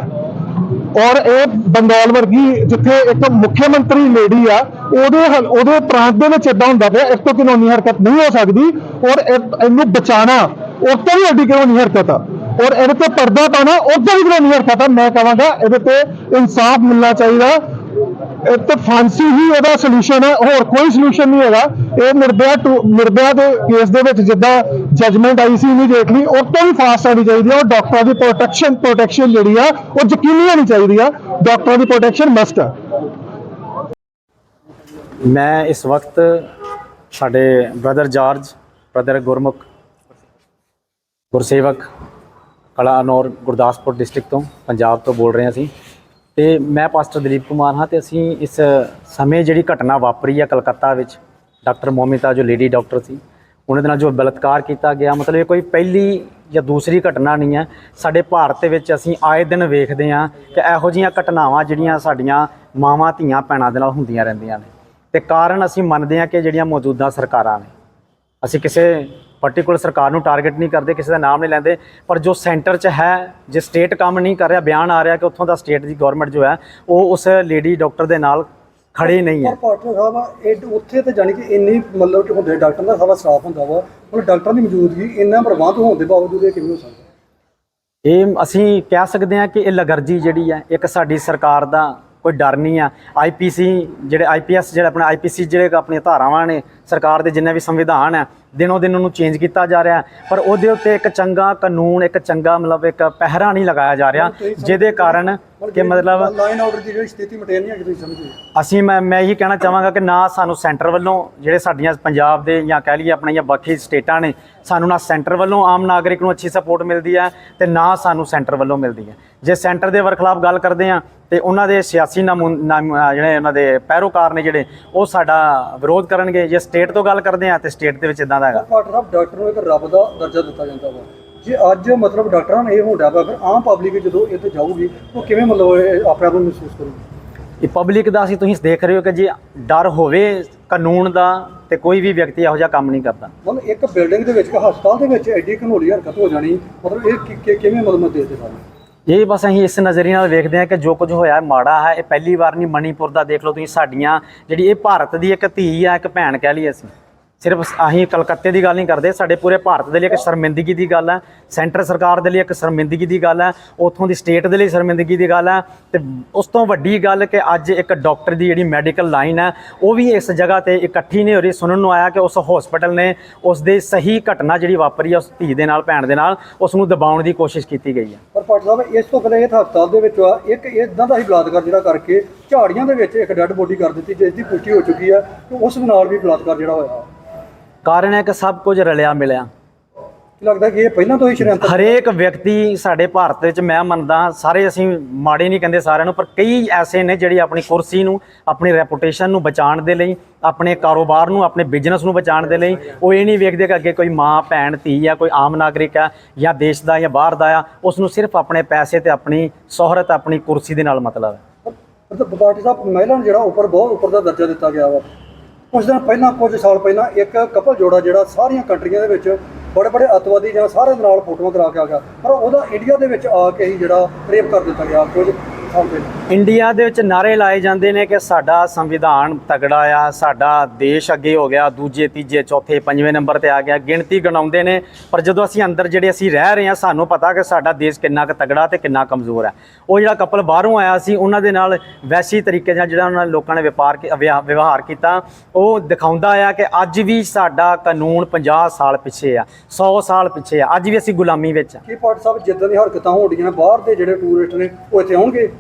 ਔਰ ਇਹ ਬੰਗਾਲ ਵਰਗੀ ਜਿੱਥੇ ਇੱਕ ਮੁੱਖ ਮੰਤਰੀ ਲੇਡੀ ਆ ਉਹਦੇ ਹਲ- ਉਹਦੇ ਪ੍ਰਾਂਤ ਦੇ ਵਿੱਚ ਇਦਾਂ ਹੁੰਦਾ ਪਿਆ, ਇਸ ਤੋਂ ਘਿਰੋਨੀ ਹਰਕਤ ਨਹੀਂ ਹੋ ਸਕਦੀ ਔਰ ਇਹ- ਇਹਨੂੰ ਬਚਾਣਾ ਉਹ ਤੋਂ ਵੀ ਐਡੀ ਘਿਰੋਨੀ ਹਰਕਤ ਆ? ਔਰ ਇਹਦੇ ਤੇ ਪਰਦਾ ਪਾਣਾ ਉਹ ਤੋਂ ਵੀ ਘਿਰੋਨੀ ਹਰਕਤ ਆ। ਮੈਂ ਕਹਾਂਗਾ ਇਹਦੇ ਤੇ ਇਨਸਾਫ ਮਿਲਣਾ ਚਾਹੀਦਾ। ਇਹ ਤੇ ਫਾਂਸੀ ਹੀ ਇਹਦਾ ਸੋਲੂਸ਼ਨ ਹੈ ਹੋਰ ਕੋਈ ਸੋਲੂਸ਼ਨ ਨਹੀਂ ਹੈਗਾ। ਇਹ ਨਿਰਭਇਆ ਟੂ ਨਿਰਭਇਆ ਦੇ ਕੇਸ ਦੇ ਵਿੱਚ ਜਿੱਦਾਂ ਜੱਜਮੈਂਟ ਆਈ ਸੀ ਇਮੀਡੀਏਟਲੀ ਉਹ ਤੋਂ ਵੀ ਫਾਸਟ ਆਣੀ ਚਾਹੀਦੀ ਹੈ ਔਰ ਡਾਕਟਰਾਂ ਦੀ ਪ੍ਰੋਟੈਕਸ਼ਨ ਪ੍ਰੋਟੈਕਸ਼ਨ ਜਿਹੜੀ ਆ, ਉਹ ਯਕੀਨੀ ਹੋਣੀ ਚਾਹੀਦੀ ਆ। ਡਾਕਟਰਾਂ ਦੀ ਪ੍ਰੋਟੈਕਸ਼ਨ ਮਸਟ ਆ। ਮੈਂ ਇਸ ਵਕਤ ਸਾਡੇ brother George brother Gurmukh, Gursewak Kalanaur Gurdaspur district ਤੋਂ ਪੰਜਾਬ ਤੋਂ ਬੋਲ ਰਹੇ ਹਾਂ ਅਸੀਂ। ਤੇ ਮੈਂ ਪਾਸਟਰ ਦਲੀਪ ਕੁਮਾਰ ਹਾਂ ਤੇ ਅਸੀਂ ਇਸ ਸਮੇਂ ਜਿਹੜੀ ਘਟਨਾ ਵਾਪਰੀ ਆ ਕਲਕੱਤਾ ਵਿੱਚ, ਡਾਕਟਰ ਮੋਮਿਤਾ, ਜੋ ਲੇਡੀ ਡਾਕਟਰ ਸੀ ਉਹਨਾਂ ਦੇ ਨਾਲ ਜੋ ਬਲਾਤਕਾਰ ਕੀਤਾ ਗਿਆ, ਮਤਲਬ ਇਹ ਕੋਈ ਪਹਿਲੀ ਜਾਂ ਦੂਸਰੀ ਘਟਨਾ ਨਹੀਂ ਹੈ। ਸਾਡੇ ਭਾਰਤ ਦੇ ਵਿੱਚ ਅਸੀਂ ਆਏ ਦਿਨ ਵੇਖਦੇ ਹਾਂ ਕਿ ਇਹੋ ਜਿਹੀਆਂ ਘਟਨਾਵਾਂ ਜਿਹੜੀਆਂ ਸਾਡੀਆਂ ਮਾਵਾਂ, ਧੀਆਂ, ਭੈਣਾਂ ਦੇ ਨਾਲ ਹੁੰਦੀਆਂ ਰਹਿੰਦੀਆਂ ਨੇ। ਤੇ ਕਾਰਨ ਅਸੀਂ ਮੰਨਦੇ ਹਾਂ ਕਿ ਜਿਹੜੀਆਂ ਮੌਜੂਦਾ ਸਰਕਾਰਾਂ ਨੇ ਅਸੀਂ ਕਿਸੇ ਪਾਰਟਿਕੂਲਰ ਸਰਕਾਰ ਨੂੰ ਟਾਰਗੇਟ ਨਹੀਂ ਕਰਦੇ ਕਿਸੇ ਦਾ ਨਾਮ ਨਹੀਂ ਲੈਂਦੇ ਪਰ ਜੋ ਸੈਂਟਰ 'ਚ ਹੈ ਜੇ ਸਟੇਟ ਕੰਮ ਨਹੀਂ ਕਰ ਰਿਹਾ ਬਿਆਨ ਆ ਰਿਹਾ ਕਿ ਉੱਥੋਂ ਦਾ ਸਟੇਟ ਦੀ ਗਵਰਨਮੈਂਟ ਜੋ ਹੈ ਉਹ ਉਸ ਲੇਡੀ ਡਾਕਟਰ ਦੇ ਨਾਲ ਖੜੇ ਨਹੀਂ ਹੈ। ਪਰ ਪਾਰਟਨਰ ਸਾਹਿਬ ਇਹ ਉੱਥੇ ਤੇ ਜਾਣੀ ਕਿ ਇੰਨੀ ਮਤਲਬ ਕਿ ਹੁੰਦੇ ਡਾਕਟਰ ਦਾ ਸਾਰਾ ਸਟਾਫ ਹੁੰਦਾ ਵਾ ਹੁਣ ਡਾਕਟਰਾਂ ਦੀ ਮੌਜੂਦਗੀ ਇੰਨਾ ਪ੍ਰਬੰਧ ਹੋਣ ਦੇ ਬਾਵਜੂਦ ਇਹ ਕਿਵੇਂ ਹੋ ਸਕਦਾ? ਇਹ ਅਸੀਂ ਕਹਿ ਸਕਦੇ ਹਾਂ ਕਿ ਇਹ ਲਗਰਜੀ ਜਿਹੜੀ ਹੈ ਇੱਕ ਸਾਡੀ ਸਰਕਾਰ ਦਾ ਕੋਈ ਡਰ ਨਹੀਂ ਆ ਆਈਪੀਸੀ ਜਿਹੜੇ ਆਈਪੀਐਸ ਜਿਹੜੇ ਆਪਣੇ ਆਈਪੀਸੀ ਜਿਹੜੇ ਆਪਣੀਆਂ ਧਾਰਾਵਾਂ ਨੇ ਸਰਕਾਰ ਦੇ ਜਿੰਨੇ ਵੀ ਸੰਵਿਧਾਨ ਹੈ ਦਿਨੋਂ ਦਿਨ ਉਹਨੂੰ ਚੇਂਜ ਕੀਤਾ ਜਾ ਰਿਹਾ। ਪਰ ਉਹਦੇ ਉੱਤੇ ਇੱਕ ਚੰਗਾ ਕਾਨੂੰਨ ਇੱਕ ਚੰਗਾ ਮਤਲਬ ਇੱਕ ਪਹਿਰਾ ਨਹੀਂ ਲਗਾਇਆ ਜਾ ਰਿਹਾ ਜਿਹਦੇ ਕਾਰਨ ਕਿ ਮਤਲਬ ਲਾਈਨ ਆਰਡਰ ਦੀ ਜਿਹੜੀ ਸਥਿਤੀ ਮੇਨਟੇਨ ਨਹੀਂ ਹੈ ਕਿ ਤੁਸੀਂ ਸਮਝੇ ਅਸੀਂ ਮੈਂ ਮੈਂ ਇਹੀ ਕਹਿਣਾ ਚਾਹਾਂਗਾ ਕਿ ਨਾ ਸਾਨੂੰ ਸੈਂਟਰ ਵੱਲੋਂ ਜਿਹੜੇ ਸਾਡੀਆਂ ਪੰਜਾਬ ਦੇ ਜਾਂ ਕਹਿ ਲਈਏ ਆਪਣੀਆਂ ਬਾਕੀ ਸਟੇਟਾਂ ਨੇ ਸਾਨੂੰ ਨਾ ਸੈਂਟਰ ਵੱਲੋਂ ਆਮ ਨਾਗਰਿਕ ਨੂੰ ਅੱਛੀ ਸਪੋਰਟ ਮਿਲਦੀ ਹੈ ਤੇ ਨਾ ਸਾਨੂੰ ਸੈਂਟਰ ਵੱਲੋਂ ਮਿਲਦੀ ਹੈ। ਜੇ ਸੈਂਟਰ ਦੇ ਵਰਖਲਾਫ ਗੱਲ ਕਰਦੇ ਆ ਤੇ ਉਹਨਾਂ ਦੇ ਸਿਆਸੀ ਜਿਹੜੇ ਉਹਨਾਂ ਦੇ ਪੈਰੋਕਾਰ ਨੇ ਜਿਹੜੇ ਉਹ ਸਾਡਾ ਵਿਰੋਧ ਕਰਨਗੇ। ਜੇ ਸਟੇਟ ਤੋਂ ਗੱਲ ਕਰਦੇ ਆ ਤੇ ਸਟੇਟ ਦੇ ਵਿੱਚ ਇਦਾਂ ਦਾ ਹੈਗਾ। ਸਾਹਿਬ ਡਾਕਟਰ ਨੂੰ ਇੱਕ ਰੱਬ ਦਾ ਦਰਜਾ ਦਿੱਤਾ ਜਾਂਦਾ ਵਾ। ਜੇ ਅੱਜ ਮਤਲਬ ਡਾਕਟਰਾਂ ਨੂੰ ਇਹ ਹੁੰਦਾ ਵਾ ਫਿਰ ਆਮ ਪਬਲਿਕ ਜਦੋਂ ਇੱਥੇ ਜਾਊਗੀ ਉਹ ਕਿਵੇਂ ਮਤਲਬ ਇਹ ਆਪਣੇ ਆਪ ਨੂੰ ਮਹਿਸੂਸ ਕਰੂਗੀ? ਇਹ ਪਬਲਿਕ ਦਾ ਅਸੀਂ ਤੁਸੀਂ ਦੇਖ ਰਹੇ ਹੋ ਕਿ ਜੇ ਡਰ ਹੋਵੇ ਕਾਨੂੰਨ ਦਾ ਤੇ ਕੋਈ ਵੀ ਵਿਅਕਤੀ ਇਹੋ ਜਿਹਾ ਕੰਮ ਨਹੀਂ ਕਰਦਾ। ਮਤਲਬ ਇੱਕ ਬਿਲਡਿੰਗ ਦੇ ਵਿੱਚ ਇੱਕ ਹਸਪਤਾਲ ਦੇ ਵਿੱਚ ਐਡੀ ਘਨੋਲੀ ਹਰਕਤ ਹੋ ਜਾਣੀ ਮਤਲਬ ਇਹ ਕਿਵੇਂ ਮਤਲਬ ਦੇ ਦੇ ਸਾਰੇ? ਇਹ ਬਸ ਅਸੀਂ ਇਸ ਨਜ਼ਰੀਏ ਨਾਲ ਵੇਖਦੇ ਹਾਂ ਕਿ ਜੋ ਕੁਝ ਹੋਇਆ ਹੈ ਮਾੜਾ ਹੈ ਇਹ ਪਹਿਲੀ ਵਾਰ ਨਹੀਂ ਮਣੀਪੁਰ ਦਾ ਦੇਖ ਲਓ ਤੁਸੀਂ ਸਾਡੀਆਂ ਜਿਹੜੀ ਇਹ ਭਾਰਤ ਦੀ ਇੱਕ ਧੀ ਆ ਇੱਕ ਭੈਣ ਕਹਿ ਲਈ ਅਸੀਂ। ਸਿਰਫ ਅਸੀਂ ਕਲਕੱਤੇ ਦੀ ਗੱਲ ਨਹੀਂ ਕਰਦੇ, ਸਾਡੇ ਪੂਰੇ ਭਾਰਤ ਦੇ ਲਈ ਇੱਕ ਸ਼ਰਮਿੰਦਗੀ ਦੀ ਗੱਲ ਹੈ, ਸੈਂਟਰ ਸਰਕਾਰ ਦੇ ਲਈ ਇੱਕ ਸ਼ਰਮਿੰਦਗੀ ਦੀ ਗੱਲ ਹੈ, ਉਥੋਂ ਦੀ ਸਟੇਟ ਦੇ ਲਈ ਸ਼ਰਮਿੰਦਗੀ ਦੀ ਗੱਲ ਹੈ ਤੇ ਉਸ ਤੋਂ ਵੱਡੀ ਗੱਲ ਕਿ ਅੱਜ ਇੱਕ ਡਾਕਟਰ ਦੀ ਜਿਹੜੀ ਮੈਡੀਕਲ ਲਾਈਨ ਹੈ, ਉਹ ਵੀ ਇਸ ਜਗ੍ਹਾ ਤੇ ਇਕੱਠੀ ਨਹੀਂ ਹੋ ਰਹੀ। ਸੁਣਨ ਨੂੰ ਆਇਆ ਕਿ ਉਸ ਹਸਪੀਟਲ ਨੇ ਉਸ ਦੇ ਸਹੀ ਘਟਨਾ ਜਿਹੜੀ ਵਾਪਰੀ ਹੈ, ਉਸ ਧੀ ਦੇ ਨਾਲ, ਭੈਣ ਦੇ ਨਾਲ, ਉਸ ਨੂੰ ਦਬਾਉਣ ਦੀ ਕੋਸ਼ਿਸ਼ ਕੀਤੀ ਗਈ ਹੈ। ਪਰ ਪਾਟ ਸਾਹਿਬ, ਇਸ ਤੋਂ ਪਹਿਲਾਂ ਇਹ ਹਸਪਤਾਲ ਦੇ ਵਿੱਚ ਇੱਕ ਇਦਾਂ ਦਾ ਹੀ ਬਲਾਤਕਾਰ ਜਿਹੜਾ ਕਰਕੇ ਝਾੜੀਆਂ ਦੇ ਵਿੱਚ ਇੱਕ ਡੈੱਡ ਬੋਡੀ ਕਰ ਦਿੱਤੀ, ਜਿਸ ਦੀ ਪੁਸ਼ਟੀ ਹੋ ਚੁੱਕੀ ਹੈ ਉਸ ਨਾਲ ਵੀ ਬਲਾਤਕਾਰ ਜਿਹੜਾ ਹੋਇਆ। ਕਾਰਨ ਹੈ ਕਿ ਸਭ ਕੁਝ ਰਲਿਆ ਮਿਲਿਆ। ਕੀ ਲੱਗਦਾ ਕਿ ਇਹ ਪਹਿਲਾਂ ਤੋਂ ਹੀ ਸ਼ਰੇਆਮ ਹਰੇਕ ਵਿਅਕਤੀ ਸਾਡੇ ਭਾਰਤ ਵਿੱਚ ਮੈਂ ਮੰਨਦਾ ਸਾਰੇ ਅਸੀਂ ਮਾੜੇ ਨਹੀਂ ਕਹਿੰਦੇ ਸਾਰਿਆਂ ਨੂੰ ਪਰ ਕਈ ਐਸੇ ਨੇ ਜਿਹੜੇ ਆਪਣੀ ਕੁਰਸੀ ਨੂੰ ਆਪਣੀ ਰੈਪੂਟੇਸ਼ਨ ਨੂੰ ਬਚਾਉਣ ਦੇ ਲਈ ਆਪਣੇ ਕਾਰੋਬਾਰ ਨੂੰ ਆਪਣੇ ਬਿਜ਼ਨਸ ਨੂੰ ਬਚਾਉਣ ਦੇ ਲਈ ਉਹ ਇਹ ਨਹੀਂ ਵੇਖਦੇ ਕਿ ਅੱਗੇ ਕੋਈ ਮਾਂ ਭੈਣ ਧੀ ਆ ਕੋਈ ਆਮ ਨਾਗਰਿਕ ਆ ਜਾਂ ਦੇਸ਼ ਦਾ ਜਾਂ ਬਾਹਰ ਦਾ ਆ ਉਸ ਨੂੰ ਸਿਰਫ ਆਪਣੇ ਪੈਸੇ ਤੇ ਆਪਣੀ ਸ਼ੋਹਰਤ ਆਪਣੀ ਕੁਰਸੀ ਦੇ ਨਾਲ ਮਤਲਬ ਹੈ। ਮਤਲਬ ਪਾਰਟੀ ਸਾਹਿਬ ਮਹਿਲਾ ਨੂੰ ਜਿਹੜਾ ਉੱਪਰ ਬਹੁਤ ਉੱਪਰ ਦਾ ਦਰਜਾ ਦਿੱਤਾ ਗਿਆ ਵਾ। ਕੁਝ ਦਿਨ ਪਹਿਲਾਂ ਕੁਝ ਸਾਲ ਪਹਿਲਾਂ ਇੱਕ ਕਪਲ ਜੋੜਾ ਜਿਹੜਾ ਸਾਰੀਆਂ ਕੰਟਰੀਆਂ ਦੇ ਵਿੱਚ ਬੜੇ ਬੜੇ ਅਤਵਾਦੀ ਜਾਂ ਸਾਰੇ ਦੇ ਨਾਲ ਫੋਟੋਆਂ ਕਰਾ ਕੇ ਆ ਗਿਆ। ਪਰ ਉਹਦਾ ਇੰਡੀਆ ਦੇ ਵਿੱਚ ਆ ਕੇ ਹੀ ਜਿਹੜਾ ਰੇਪ ਕਰ ਦਿੱਤਾ ਗਿਆ। ਕੁਝ ਇੰਡੀਆ ਦੇ ਵਿੱਚ ਨਾਰੇ ਲਾਏ ਜਾਂਦੇ ਨੇ ਕਿ ਸਾਡਾ ਸੰਵਿਧਾਨ ਤਗੜਾ ਆ, ਸਾਡਾ ਦੇਸ਼ ਅੱਗੇ ਹੋ ਗਿਆ, ਦੂਜੇ, ਤੀਜੇ, ਚੌਥੇ, ਪੰਜਵੇਂ ਨੰਬਰ ਤੇ ਆ ਗਿਆ, ਗਿਣਤੀ ਗਣਾਉਂਦੇ ਨੇ। ਪਰ ਜਦੋਂ ਅਸੀਂ ਅੰਦਰ ਜਿਹੜੇ ਅਸੀਂ ਰਹਿ ਰਹੇ ਹਾਂ, ਸਾਨੂੰ ਪਤਾ ਕਿ ਸਾਡਾ ਦੇਸ਼ ਕਿੰਨਾ ਕੁ ਤਗੜਾ ਤੇ ਕਿੰਨਾ ਕਮਜ਼ੋਰ ਹੈ। ਉਹ ਜਿਹੜਾ ਕਪਲ ਬਾਹਰੋਂ ਆਇਆ ਸੀ, ਉਹਨਾਂ ਦੇ ਨਾਲ ਵੈਸੀ ਤਰੀਕੇ ਨਾਲ ਜਿਹੜਾ ਉਹਨਾਂ ਲੋਕਾਂ ਨੇ ਵਪਾਰ ਕੀ- ਵਿਵਹਾਰ ਕੀਤਾ। ਉਹ ਦਿਖਾਉਂਦਾ ਆ ਕਿ ਅੱਜ ਵੀ ਸਾਡਾ ਕਾਨੂੰਨ 50 ਸਾਲ ਪਿੱਛੇ ਆ 100 ਸਾਲ ਪਿੱਛੇ ਆ। ਅੱਜ ਵੀ ਅਸੀਂ ਗੁਲਾਮੀ ਵਿੱਚ ਆ। ਕੀ ਪਾਰਟੀ ਸਾਹਿਬ, ਜਿੱਦਾਂ ਦੀ ਹਰਕਤਾਂ ਹੋ ਰਹੀਆਂ ਬਾਹਰ ਦੇ ਜਿਹੜੇ ਟੂਰਿਸਟ ਨੇ, ਉਹ ਇੱਥੇ ਆਉਣਗੇ?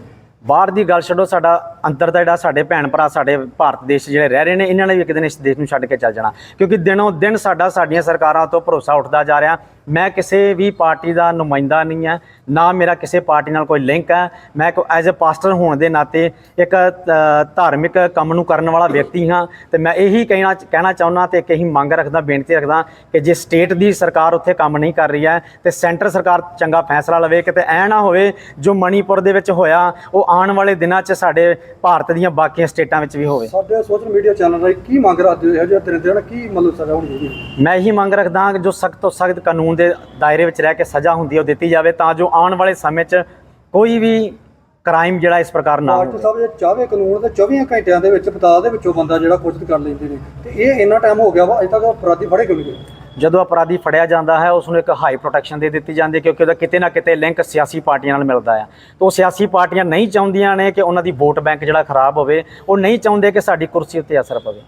ਬਾਹਰ ਦੀ ਗੱਲ ਛੱਡੋ, ਸਾਡਾ ਅੰਦਰ ਦਾ ਜਿਹੜਾ ਸਾਡੇ ਭੈਣ ਭਰਾ, ਸਾਡੇ ਭਾਰਤ ਦੇਸ਼ ਜਿਹੜੇ ਰਹਿ ਰਹੇ ਨੇ, ਇਹਨਾਂ ਨੇ ਵੀ ਇੱਕ ਦਿਨ ਇਸ ਦੇਸ਼ ਨੂੰ ਛੱਡ ਕੇ ਚੱਲ ਜਾਣਾ। ਕਿਉਂਕਿ ਦਿਨੋਂ ਦਿਨ ਸਾਡਾ, ਸਾਡੀਆਂ ਸਰਕਾਰਾਂ ਤੋਂ ਭਰੋਸਾ ਉੱਠਦਾ ਜਾ ਰਿਹਾ। ਮੈਂ ਕਿਸੇ ਵੀ ਪਾਰਟੀ ਦਾ ਨੁਮਾਇੰਦਾ ਨਹੀਂ ਹਾਂ ਨਾ ਮੇਰਾ ਕਿਸੇ ਪਾਰਟੀ ਨਾਲ ਕੋਈ ਲਿੰਕ ਹੈ। ਮੈਂ ਇੱਕ ਐਜ਼ ਅ ਪਾਸਟਰ ਹੋਣ ਦੇ ਨਾਤੇ ਇੱਕ ਧਾਰਮਿਕ ਕੰਮ ਨੂੰ ਕਰਨ ਵਾਲਾ ਵਿਅਕਤੀ ਹਾਂ ਤੇ ਮੈਂ ਇਹੀ ਕਹਿਣਾ ਕਹਿਣਾ ਚਾਹੁੰਦਾ ਤੇ ਇੱਕ ਇਹੀ ਮੰਗ ਰੱਖਦਾ ਬੇਨਤੀ ਰੱਖਦਾ ਕਿ ਜੇ ਸਟੇਟ ਦੀ ਸਰਕਾਰ ਉੱਥੇ ਕੰਮ ਨਹੀਂ ਕਰ ਰਹੀ ਹੈ ਤੇ ਸੈਂਟਰ ਸਰਕਾਰ ਚੰਗਾ ਫੈਸਲਾ ਲਵੇ ਕਿਤੇ ਐ ਨਾ ਹੋਵੇ ਜੋ ਮਣੀਪੁਰ ਦੇ ਵਿੱਚ ਹੋਇਆ ਉਹ ਆਉਣ ਵਾਲੇ ਦਿਨਾਂ 'ਚ ਸਾਡੇ ਭਾਰਤ ਦੀਆਂ ਬਾਕੀਆਂ ਸਟੇਟਾਂ ਵਿੱਚ ਵੀ ਹੋਵੇ। ਸਾਡੇ ਸੋਸ਼ਲ ਮੀਡੀਆ ਚੈਨਲ ਰਾਹੀਂ ਕੀ ਮੰਗ ਰੱਖਦੇ ਹੋ? ਇਹੋ ਜਿਹੇ ਦਿਨ ਦਿਨ ਕੀ ਮਤਲਬ ਸਜ਼ਾ ਹੋਣੀ ਚਾਹੀਦੀ ਮੈਂ ਇਹੀ ਮੰਗ ਰੱਖਦਾ ਹਾਂ ਕਿ ਜੋ ਸਖਤ ਤੋਂ ਸਖਤ ਕਾਨੂੰਨ ਦੇ ਦਾਇਰੇ ਵਿੱਚ ਰਹਿ ਕੇ ਸਜ਼ਾ ਹੁੰਦੀ ਹੈ ਉਹ ਦਿੱਤੀ ਜਾਵੇ ਤਾਂ ਜੋ ਆਉਣ ਵਾਲੇ ਸਮੇਂ 'ਚ ਕੋਈ ਵੀ ਕ੍ਰਾਈਮ ਜਿਹੜਾ ਇਸ ਪ੍ਰਕਾਰ ਨਾ ਹੋਵੇ। ਸਾਹਿਬ ਜੇ ਚਾਹਵੇ ਕਾਨੂੰਨ ਤੇ 24 ਘੰਟਿਆਂ ਦੇ ਵਿੱਚ ਪਤਾ ਦੇ ਵਿੱਚੋਂ ਬੰਦਾ ਜਿਹੜਾ ਕੁਝ ਕਰ ਲੈਂਦੇ ਨੇ ਤੇ ਇਹ ਇੰਨਾ ਟਾਈਮ ਹੋ ਗਿਆ ਵਾ ਅਜੇ ਤੱਕ ਅਪਰਾਧੀ ਫੜੇ ਕਿਉਂ ਨਹੀਂ ਜਦੋਂ ਅਪਰਾਧੀ ਫੜਿਆ ਜਾਂਦਾ ਹੈ ਉਸ ਨੂੰ ਇੱਕ ਹਾਈ ਪ੍ਰੋਟੈਕਸ਼ਨ ਦੇ ਦਿੱਤੀ ਜਾਂਦੀ ਹੈ ਕਿਉਂਕਿ ਉਹਦਾ ਕਿਤੇ ਨਾ ਕਿਤੇ ਲਿੰਕ ਸਿਆਸੀ ਪਾਰਟੀਆਂ ਨਾਲ ਮਿਲਦਾ ਹੈ। ਤਾਂ ਉਹ ਸਿਆਸੀ ਪਾਰਟੀਆਂ ਨਹੀਂ ਚਾਹੁੰਦੀਆਂ ਨੇ ਕਿ ਉਹਨਾਂ ਦੀ ਵੋਟ ਬੈਂਕ ਜਿਹੜਾ ਖਰਾਬ ਹੋਵੇ ਉਹ ਨਹੀਂ ਚਾਹੁੰਦੇ ਕਿ ਸਾਡੀ ਕੁਰਸੀ ਉੱਤੇ ਅਸਰ ਪਵੇ।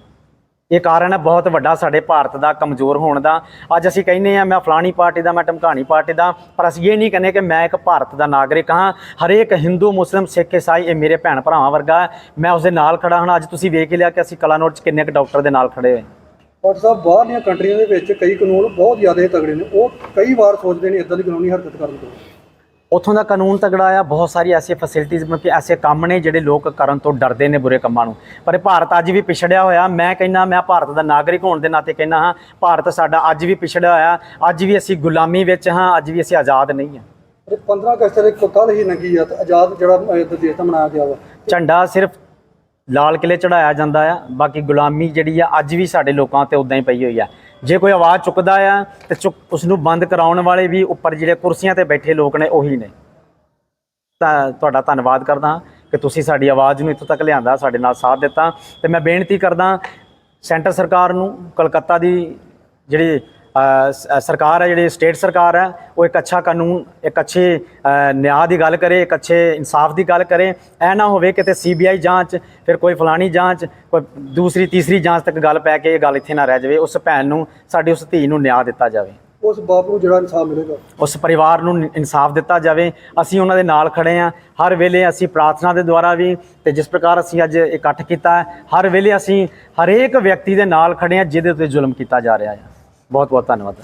ਇਹ ਕਾਰਨ ਹੈ, ਬਹੁਤ ਵੱਡਾ ਸਾਡੇ ਭਾਰਤ ਦਾ ਕਮਜ਼ੋਰ ਹੋਣ ਦਾ। ਅੱਜ ਅਸੀਂ ਕਹਿੰਦੇ ਆ ਮੈਂ ਫਲਾਣੀ ਪਾਰਟੀ ਦਾ, ਮੈਂ ਢਮਕਾਣੀ ਪਾਰਟੀ ਦਾ, ਪਰ ਅਸੀਂ ਇਹ ਨਹੀਂ ਕਹਿੰਦੇ ਕਿ ਮੈਂ ਇੱਕ ਭਾਰਤ ਦਾ ਨਾਗਰਿਕ ਹਾਂ। ਹਰੇਕ ਹਿੰਦੂ, ਮੁਸਲਿਮ, ਸਿੱਖ ਈਸਾਈ ਇਹ ਮੇਰੇ ਭੈਣ ਭਰਾਵਾਂ ਵਰਗਾ ਮੈਂ ਉਸ ਦੇ ਨਾਲ ਖੜਾ ਹਾਂ। ਅੱਜ ਤੁਸੀਂ ਵੇਖ ਹੀ ਲਿਆ ਕਿ ਅਸੀਂ ਕਲਾਨੋਟ 'ਚ ਕਿੰਨੇ ਕੁ ਡਾਕਟਰ ਦੇ ਨਾਲ ਖੜੇ ਹੋਏ। ਪਾਰਟੀ ਸਾਹਿਬ, ਬਾਹਰਲੀਆਂ ਕੰਟਰੀਆਂ ਦੇ ਵਿੱਚ ਕਈ ਕਾਨੂੰਨ ਬਹੁਤ ਜ਼ਿਆਦਾ ਹੀ ਤਗੜੇ ਨੇ। ਉਹ ਕਈ ਵਾਰ ਸੋਚਦੇ ਨੇ ਇਦਾਂ ਦੀ ਕਾਨੂੰਨੀ ਹਰਕਤ ਕਰਨ ਤੋਂ। ਉੱਥੋਂ ਦਾ ਕਾਨੂੰਨ ਤਗੜਾ ਆ ਬਹੁਤ ਸਾਰੀ ਐਸੀ ਫੈਸਿਲਿਟੀਆਂ ਮਤਲਬ ਕਿ ਐਸੇ ਕੰਮ ਨੇ ਜਿਹੜੇ ਲੋਕ ਕਰਨ ਤੋਂ ਡਰਦੇ ਨੇ ਬੁਰੇ ਕੰਮਾਂ ਨੂੰ। ਪਰ ਭਾਰਤ ਅੱਜ ਵੀ ਪਿਛੜਿਆ ਹੋਇਆ ਮੈਂ ਕਹਿੰਦਾ ਮੈਂ ਭਾਰਤ ਦਾ ਨਾਗਰਿਕ ਹੋਣ ਦੇ ਨਾਤੇ ਕਹਿੰਦਾ ਹਾਂ ਭਾਰਤ ਸਾਡਾ ਅੱਜ ਵੀ ਪਿਛੜਿਆ ਹੋਇਆ ਅੱਜ ਵੀ ਅਸੀਂ ਗੁਲਾਮੀ ਵਿੱਚ ਹਾਂ ਅੱਜ ਵੀ ਅਸੀਂ ਆਜ਼ਾਦ ਨਹੀਂ ਹਾਂ। ਤੇ 15 ਅਗਸਤ ਦੇ ਕੱਲ ਹੀ ਲੰਗੀ ਆ ਤੇ ਆਜ਼ਾਦ ਜਿਹੜਾ ਦੇਸ਼ ਦਾ ਮਨਾਇਆ ਗਿਆ ਵਾ। ਝੰਡਾ ਸਿਰਫ ਲਾਲ ਕਿਲੇ ਚੜਾਇਆ ਜਾਂਦਾ ਆ ਬਾਕੀ ਗੁਲਾਮੀ ਜਿਹੜੀ ਆ ਅੱਜ ਵੀ ਸਾਡੇ ਲੋਕਾਂ ਤੇ ਉਦਾਂ ਹੀ ਪਈ ਹੋਈ ਆ। ਜੇ ਕੋਈ ਆਵਾਜ਼ ਚੁੱਕਦਾ ਆ, ਤੇ ਚੁੱਕ ਉਸ ਨੂੰ ਬੰਦ ਕਰਾਉਣ ਵਾਲੇ ਵੀ ਉੱਪਰ ਜਿਹੜੇ ਕੁਰਸੀਆਂ ਤੇ ਬੈਠੇ ਲੋਕ ਨੇ, ਉਹੀ ਨੇ। ਤਾਂ ਤੁਹਾਡਾ ਧੰਨਵਾਦ ਕਰਦਾ ਹਾਂ ਕਿ ਤੁਸੀਂ ਸਾਡੀ ਆਵਾਜ਼ ਨੂੰ ਇੱਥੋਂ ਤੱਕ ਲਿਆਂਦਾ, ਸਾਡੇ ਨਾਲ ਸਾਥ ਦਿੱਤਾ। ਤੇ ਮੈਂ ਬੇਨਤੀ ਕਰਦਾ, ਸੈਂਟਰ ਸਰਕਾਰ ਨੂੰ, ਕਲਕੱਤਾ ਦੀ ਜਿਹੜੀ ਸਰਕਾਰ ਹੈ ਜਿਹੜੀ ਸਟੇਟ ਸਰਕਾਰ ਹੈ ਉਹ ਇੱਕ ਅੱਛਾ ਕਾਨੂੰਨ ਇੱਕ ਅੱਛੇ ਨਿਆਂ ਦੀ ਗੱਲ ਕਰੇ ਇੱਕ ਅੱਛੇ ਇਨਸਾਫ ਦੀ ਗੱਲ ਕਰੇ। ਐ ਨਾ ਹੋਵੇ ਕਿਤੇ ਸੀਬੀਆਈ ਜਾਂਚ ਫਿਰ ਕੋਈ ਫਲਾਣੀ ਜਾਂਚ ਕੋਈ ਦੂਸਰੀ ਤੀਸਰੀ ਜਾਂਚ ਤੱਕ ਗੱਲ ਪੈ ਕੇ ਇਹ ਗੱਲ ਇੱਥੇ ਨਾ ਰਹਿ ਜਾਵੇ। ਉਸ ਭੈਣ ਨੂੰ ਸਾਡੀ ਉਸ ਧੀ ਨੂੰ ਨਿਆਂ ਦਿੱਤਾ ਜਾਵੇ। ਉਸ ਬਾਪ ਨੂੰ ਜਿਹੜਾ ਇਨਸਾਫ ਮਿਲੇਗਾ। ਉਸ ਪਰਿਵਾਰ ਨੂੰ ਇਨਸਾਫ ਦਿੱਤਾ ਜਾਵੇ। ਅਸੀਂ ਉਹਨਾਂ ਦੇ ਨਾਲ ਖੜੇ ਹਾਂ। ਹਰ ਵੇਲੇ ਅਸੀਂ ਪ੍ਰਾਰਥਨਾ ਦੇ ਦੁਆਰਾ ਵੀ ਤੇ ਜਿਸ ਪ੍ਰਕਾਰ ਅਸੀਂ ਅੱਜ ਇਕੱਠ ਕੀਤਾ ਹਰ ਵੇਲੇ ਅਸੀਂ ਹਰੇਕ ਵਿਅਕਤੀ ਦੇ ਨਾਲ ਖੜੇ ਹਾਂ ਜਿਹਦੇ ਉੱਤੇ ਜ਼ੁਲਮ ਕੀਤਾ ਜਾ ਰਿਹਾ ਹੈ। ਬਹੁਤ ਬਹੁਤ ਧੰਨਵਾਦ।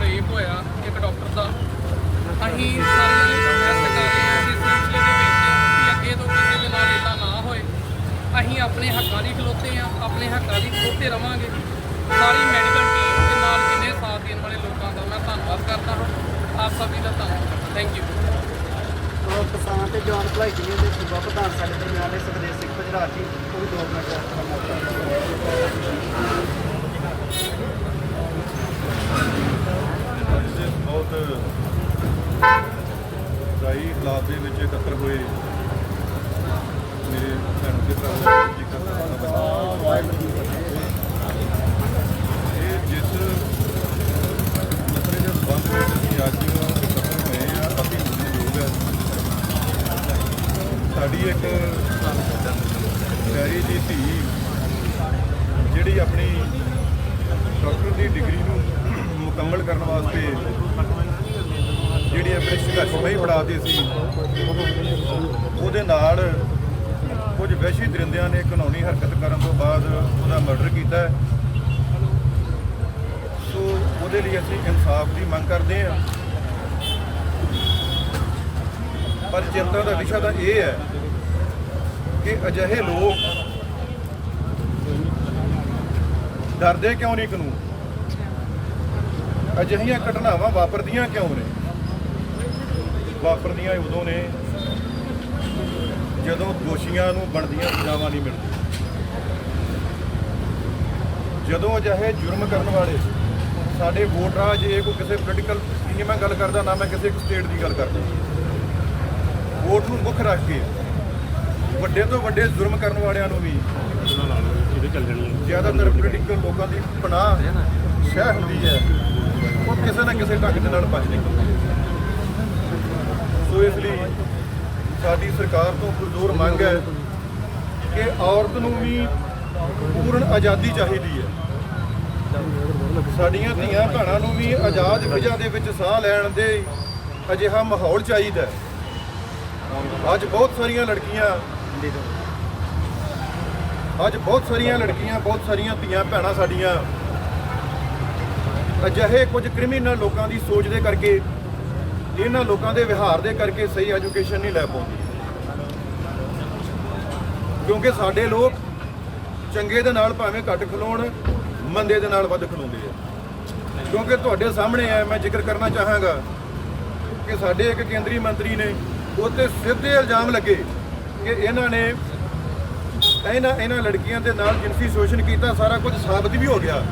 ਰੇਪ ਹੋਇਆ ਇੱਕ ਡਾਕਟਰ ਦਾ। ਅਸੀਂ ਕਰ ਰਹੇ ਹਾਂ ਸਿਲਸਿਲੇ ਦੇ ਵਿੱਚ ਕਿ ਅੱਗੇ ਤੋਂ ਕਿਸੇ ਦੇ ਨਾਲ ਇਦਾਂ ਨਾ ਹੋਏ। ਅਸੀਂ ਆਪਣੇ ਹੱਕਾਂ ਦੀ ਖਲੋਤੇ ਹਾਂ ਆਪਣੇ ਹੱਕਾਂ ਦੀ ਖਲੋਤੇ ਰਵਾਂਗੇ। ਸਾਰੀ ਮੈਡੀਕਲ ਟੀਮ ਦੇ ਨਾਲ ਜਿੰਨੇ ਸਾਥ ਦੇਣ ਵਾਲੇ ਲੋਕਾਂ ਦਾ ਮੈਂ ਧੰਨਵਾਦ ਕਰਦਾ ਹਾਂ। ਆਪ ਸਭੀ ਦਾ ਧੰਨਵਾਦ ਥੈਂਕ ਯੂ ਕਿਸਾਨ ਤੇ ਜਵਾਨ ਭਲਾਈ ਜੀ ਦੇ ਸੂਬਾ ਪ੍ਰਧਾਨ ਸਾਡੇ ਦਰਮਿਆਨ ਦੇ ਸੁਖਦੇਵ ਸਿੰਘ ਭਜਰਾ ਜੀ ਉਹ ਵੀ ਦੋ ਮਿੰਟ ਦਾ ਬਹੁਤ ਰਾਈ ਇਜਲਾਸ ਦੇ ਵਿੱਚ ਇਕੱਤਰ ਹੋਏ। ਮੇਰੇ ਭੈਣੋ ਤੇ ਭਰਾਵੋ ਜੀ ਕਾ ਵਾਹਿਗੁਰੂ ਇਹ ਜਿਸ ਮਸਲੇ ਦੇ ਸੰਬੰਧ ਵਿੱਚ ਅਸੀਂ ਅੱਜ ਇਕੱਤਰ ਹੋਏ ਆ ਅਸੀਂ ਲੋਕ ਹੈ ਸਾਡੀ ਇੱਕ ਪਿਆਰੀ ਦੀ ਧੀ, ਜਿਹੜੀ ਆਪਣੀ ਡਾਕਟਰ ਦੀ ਡਿਗਰੀ ਨੂੰ ਮੁਕੰਮਲ ਕਰਨ ਵਾਸਤੇ ਜਿਹੜੀ ਆਪਣੇ ਸੰਘਰਸ਼ ਬਣਾ ਫੜਾਤੀ ਸੀ। ਉਹਦੇ ਨਾਲ ਕੁਝ ਵਹਿਸ਼ੀ ਦਰਿੰਦਿਆਂ ਨੇ ਕਾਨੂੰਨੀ ਹਰਕਤ ਕਰਨ ਤੋਂ ਬਾਅਦ ਉਹਦਾ ਮਰਡਰ ਕੀਤਾ ਸੋ ਉਹਦੇ ਲਈ ਅਸੀਂ ਇਨਸਾਫ ਦੀ ਮੰਗ ਕਰਦੇ ਹਾਂ। ਪਰ ਚਿੰਤਾ ਦਾ ਵਿਸ਼ਾ ਤਾਂ ਇਹ ਹੈ ਕਿ ਅਜਿਹੇ ਲੋਕ ਡਰਦੇ ਕਿਉਂ ਨਹੀਂ ਕਾਨੂੰਨ? ਅਜਿਹੀਆਂ ਘਟਨਾਵਾਂ ਵਾਪਰਦੀਆਂ ਕਿਉਂ ਨੇ? ਵਾਪਰਦੀਆਂ ਉਦੋਂ ਨੇ ਜਦੋਂ ਦੋਸ਼ੀਆਂ ਨੂੰ ਬਣਦੀਆਂ ਸਜ਼ਾਵਾਂ ਨਹੀਂ ਮਿਲਦੀਆਂ। ਜਦੋਂ ਅਜਿਹੇ ਜੁਰਮ ਕਰਨ ਵਾਲੇ ਸਾਡੇ ਵੋਟਰਾਂ ਜੇ ਕੋਈ ਕਿਸੇ ਪੋਲੀਟੀਕਲ ਨਹੀਂ ਮੈਂ ਗੱਲ ਕਰਦਾ ਨਾ ਮੈਂ ਕਿਸੇ ਇੱਕ ਸਟੇਟ ਦੀ ਗੱਲ ਕਰਦਾ। ਵੋਟ ਨੂੰ ਮੁੱਖ ਰੱਖ ਕੇ ਵੱਡੇ ਤੋਂ ਵੱਡੇ ਜੁਰਮ ਕਰਨ ਵਾਲਿਆਂ ਨੂੰ ਵੀ ਜ਼ਿਆਦਾਤਰ ਪੋਲੀਟੀਕਲ ਲੋਕਾਂ ਦੀ ਪਨਾਹ ਸ਼ਹਿ ਹੁੰਦੀ ਹੈ। ਉਹ ਕਿਸੇ ਨਾ ਕਿਸੇ ਢੰਗ ਦੇ ਨਾਲ ਬਚ ਨਿਕਲਦੇ ਸੋ ਇਸ ਲਈ ਸਾਡੀ ਸਰਕਾਰ ਤੋਂ ਪੁਰਜ਼ੋਰ ਮੰਗ ਹੈ ਕਿ ਔਰਤ ਨੂੰ ਵੀ ਪੂਰਨ ਆਜ਼ਾਦੀ ਚਾਹੀਦੀ ਹੈ। ਸਾਡੀਆਂ ਧੀਆਂ ਭੈਣਾਂ ਨੂੰ ਵੀ ਆਜ਼ਾਦ ਫਿਜ਼ਾ ਦੇ ਵਿੱਚ ਸਾਹ ਲੈਣ ਦੇ ਅਜਿਹਾ ਮਾਹੌਲ ਚਾਹੀਦਾ ਹੈ। ਅੱਜ ਬਹੁਤ ਸਾਰੀਆਂ ਲੜਕੀਆਂ ਅੱਜ ਬਹੁਤ ਸਾਰੀਆਂ ਲੜਕੀਆਂ, ਬਹੁਤ ਸਾਰੀਆਂ ਧੀਆਂ ਭੈਣਾਂ ਸਾਡੀਆਂ ਅਜਿਹੇ ਕੁਝ ਕ੍ਰਿਮੀਨਲ ਲੋਕਾਂ ਦੀ ਸੋਚ ਦੇ ਕਰਕੇ, ਇਹਨਾਂ ਲੋਕਾਂ ਦੇ ਵਿਹਾਰ ਦੇ ਕਰਕੇ ਸਹੀ ਐਜੂਕੇਸ਼ਨ ਨਹੀਂ ਲੈ ਪਾਉਂਦੀ। ਕਿਉਂਕਿ ਸਾਡੇ ਲੋਕ ਚੰਗੇ ਦੇ ਨਾਲ ਭਾਵੇਂ ਘੱਟ ਖਲੋਣ, ਮੰਦੇ ਦੇ ਨਾਲ ਵੱਧ ਖਲੋਂਦੇ ਆ। ਕਿਉਂਕਿ ਤੁਹਾਡੇ ਸਾਹਮਣੇ ਹੈ ਮੈਂ ਜ਼ਿਕਰ ਕਰਨਾ ਚਾਹਾਂਗਾ ਕਿ ਸਾਡੇ ਇੱਕ ਕੇਂਦਰੀ ਮੰਤਰੀ ਨੇ ਉੱਤੇ ਸਿੱਧੇ ਇਲਜ਼ਾਮ ਲੱਗੇ ਕਿ ਇਹਨਾਂ ਨੇ ਇਹਨਾਂ ਇਹਨਾਂ ਲੜਕੀਆਂ ਦੇ ਨਾਲ ਜਿਨਸੀ ਸ਼ੋਸ਼ਣ ਕੀਤਾ, ਸਾਰਾ ਕੁਝ ਸਾਬਤ ਵੀ ਹੋ ਗਿਆ।